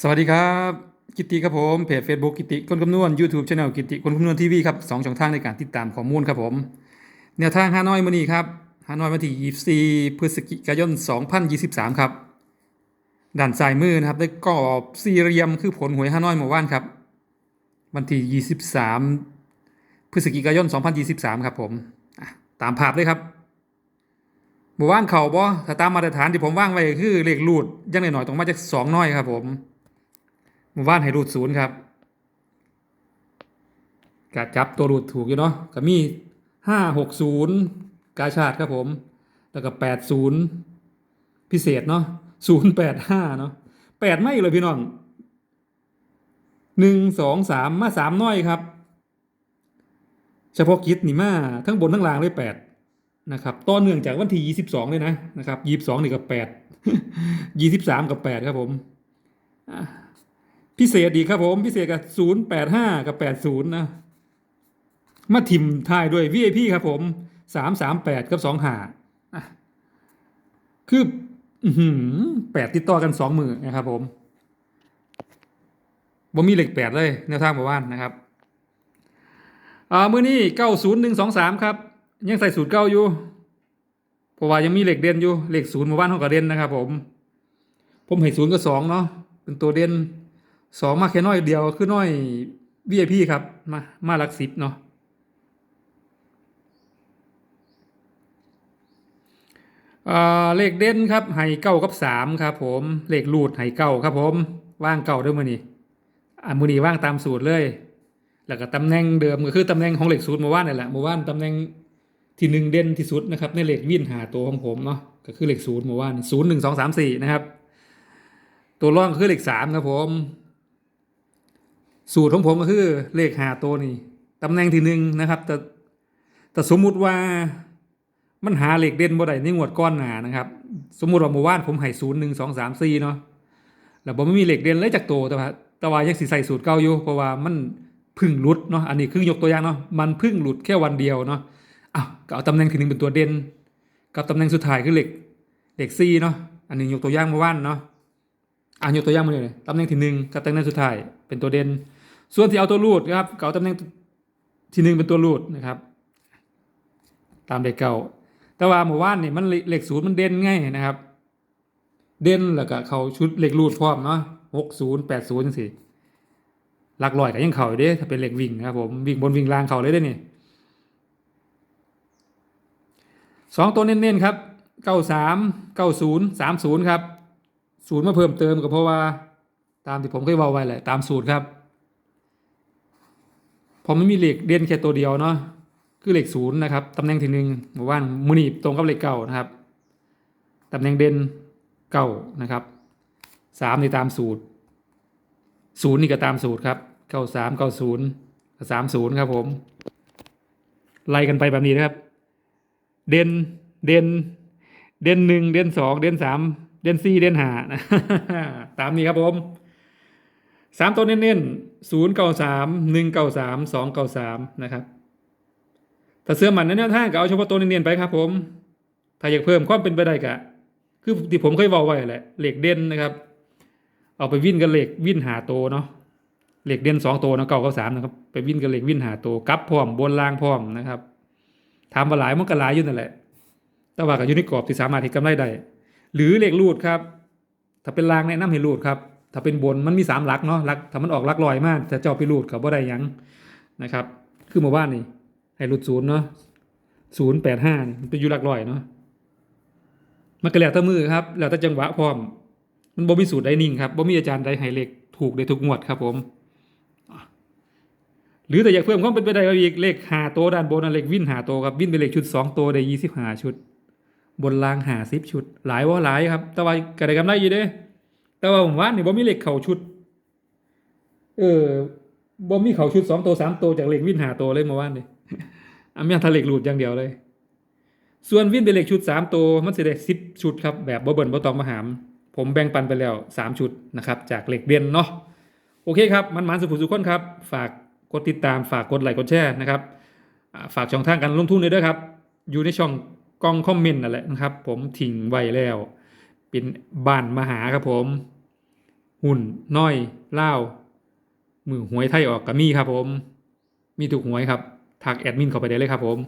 สวัสดีครับ กิติครับผมเพจ Facebook กิติคนคำนวณ YouTube Channel กิติคนคำนวณทีวีครับสองช่องทางในการติดตามข้อมูลครับผม แนวทางฮานอยมือนี้ครับฮานอยวันที่24พฤศจิกายน 2023 ครับด้านซ้ายมือนะครับได้กรอบสี่เหลี่ยมคือผลหวยฮานอยเมื่อวานครับ วันที่ 23 พฤศจิกายน 2023 ครับผมตามภาพเลยครับหมู่บ้านเขาบ่ถ้าตามมาตรฐานที่ผมว่างไว้คือเลขรูดยังหน่อยๆต้องมาจากสองน้อยครับผม หมู่บ้านให้รูดศูนย์ครับกะจับตัวรูดถูกอยู่เนาะก็มีห้าหกศูนย์กาชาติครับผม แล้วก็แปดศูนย์พิเศษเนาะศูนย์แปดห้าเนาะแปดไม่เลยพี่น้องหนึ่งสองสามมาสามน้อยครับ เฉพาะกิจนี่มาทั้งบนทั้งล่างเลยแปดนะครับต่อเนื่องจากวันที่22เลยนะนะครับ22นี่กับ8 23กับ8ครับผมอะ พิเศษดีครับผมพิเศษกับ085กับ80นย์นะ มาทิมทายด้วย VIP ครับผม338กับ2หาอะคืออือหือแปดติดต่อกันสองมือนะครับผมบ่มีเหล็กแปดเลยแนวทางหมู่บ้านนะครับอ่ามื้อนี้เก้าศูนย์หนึ่งสองสามครับ ยังใส่สูตรเก้าอยู่เพราะว่ายังมีเหล็กเด่นอยู่เหล็กศูนย์หมู่บ้านเขาก็เด่นนะครับผม ผมให้ศูนย์กับสองเนาะเป็นตัวเด่น สองมาแค่น้อยเดียวคือน้อย VIP ครับ มามาหลักสิบเนาะอ่าเลขเด่นครับไห้เก้ากับสามครับผมเลขรูดไห้เก้าครับผมว่างเก้าด้วยมือนี้อ่ามือนี้ว่างตามสูตรเลย แล้วก็ตำแหน่งเดิมก็คือตำแหน่งของเหล็กศูนย์เมื่านนี่แหละเมื่านตำแหน่งที่หนึ่งเด่นที่สุดนะครับในเหล็กวิ่นหาตัวของผมเนาะก็คือเหล็กศูนย์เมื่านศูนย์หนึ่งสองสามสี่นะครับ ตัวร่องคือเหล็กสามครับผม สูตรของผมก็คือเลขหาตัวนี่ตำแหน่งที่หนึ่งนะครับ แต่แต่สมมุติว่ามันหาเหล็กเด่นบ่ได้ในงวดก้อนหนานะครับ สมมุติว่าเมื่อวานผมให้ศูนย์หนึ่งสองสามสี่เนาะแล้วผมไม่มีเหล็กเด่นเลยจากตัวแต่ว่าแต่ว่ายังสิใส่สูตรเก่าอยู่เพราะว่ามันพึ่งหลุดเนาะอันนี้คือยกตัวอย่างเนาะมันพึ่งหลุดแค่วันเดียวเนาะอ้าวก็เอาตำแหน่งที่หนึ่งเป็นตัวเด่นกับตำแหน่งสุดท้ายคือเหล็กเหล็กซีเนาะอันนี้ยกตัวอย่างเมื่อวานเนาะอ่ายกตัวอย่างมาเลยตำแหน่งที่หนึ่งกับตำแหน่งสุดท้ายเป็นตัวเด่น ส่วนที่เอาตัวรูดนะครับก็เอาตำแหน่งที่หนึ่งเป็นตัวรูดนะครับ ตามเลขเก่า แต่ว่าเมื่อวานนี่มันเหล็กศูนย์มันเด่นไงนะครับ เด่นแล้วก็เขาชุดเหล็กรูดพร้อมเนาะหกศูนย์แปดศูนย์จังซี่หลักลอยก็ยังเข่าอยู่เด้ถ้าเป็นเหล็กวิ่งนะครับผมวิ่งบนวิ่งล่างเข่าเลยได้นี่สองตัวเน้นๆครับเก้าสามเก้าศูนย์สามศูนย์ครับศูนย์มาเพิ่มเติมก็เพราะว่า ตามที่ผมเคยว้าไว้แหละตามสูตรครับ พอไม่มีเหล็กเด่นแค่ตัวเดียวเนาะคือเหล็กศูนย์นะครับตำแหน่งที่หนึ่งหมู่บ้านมือนีบตรงกับเหล็กเก่านะครับตำแหน่งเด่นเก้านะครับสามในตามสูตรศูนย์นี่ก็ตามสูตรครับเก้าสามเก้าศูนย์สามศูนย์ครับผม ไล่กันไปแบบนี้นะครับ เด่นเด่นเด่นหนึ่งเด่นสองเด่นสามเด่นสี่เด่นห้าตามนี้ครับผมสามตัวเน้นๆ ศูนย์เก้าสามหนึ่งเก้าสามสองเก้าสามนะครับถ้าเสื้อมันในแนวทางก็เอาเฉพาะตัวเน้นๆไปครับผม ถ้าอยากเพิ่มความเป็นไปได้ก็คือที่ผมเคยบอกไว้แหละเหล็กเด่นนะครับ เอาไปวิ่นกับเหล็กวิ่นหาโตเนาะเหล็กเด่นสองโตนะเก้าเก้าสามนะครับ ไปวิ่นกับเหล็กวิ่นหาโตกับพร้อมบนล่างพร้อมนะครับทำมาหลายมันก็หลายอยู่นั่นแหละ แต่ว่าก็อยู่ในกรอบที่สามารถที่กำไรได้หรือเหล็กรูดครับ ถ้าเป็นล่างแนะนำให้รูดครับ ถ้าเป็นบนมันมีสามหลักเนาะหลักถ้ามันออกหลักลอยมากจะเจ้าไปรูดกับว่าได้ยังนะครับ คือเมื่อวานนี่ให้รูดศูนย์เนาะศูนย์แปดห้ามันเป็นอยู่หลักลอยเนาะมันก็แล้วแต่มือครับแล้วแต่จังหวะพร้อม มันบ่มีสูตรใดนิ่งครับบ่มีอาจารย์ใดให้เลขถูกได้ทุกงวดครับผม หรือแต่อยากเพิ่มความเป็นไปได้ก็อีกเลขหาโตด้านบนเลขวิ่นหาโตครับวิ่นเป็นเลขชุดสองโตได้ยี่สิบห้าชุด บนลางหาสิบชุด หลายว่าหลายครับ แต่ว่าก็ได้กำไรอยู่เด้ แต่ว่าผมว่านี่บ่มีเหลขเข่าชุด เออบ่มีเข่าชุดสองตัวสามตัวจากเหลขวินหาตัวเลยเมื่อวานนี่อันนี้ทะเลขหลุดอย่างเดียวเลย ส่วนวินเป็นเหลขชุดสามตัวมันจะได้สิบชุดครับแบบบ่เบิ่นบ่ตองมาหาม ผมแบ่งปันไปแล้ว3ชุดนะครับจากเหล็กเด่นเนาะโอเคครับมันมันสุขุสุขคนครับ ฝากกดติดตามฝากกดไลค์กดแชร์นะครับฝากช่องทางการลงทุนเลยด้วยครับ อยู่ในช่องกล้องคอมเมนต์นั่นแหละนะครับ ผมทิ้งไว้แล้ว เป็นบ้านมหาครับผม หุ่นน้อยเล่ามือหวยไทยออกก็มีครับผม มีถูกหวยครับทักแอดมินเข้าไปได้เลยครับผม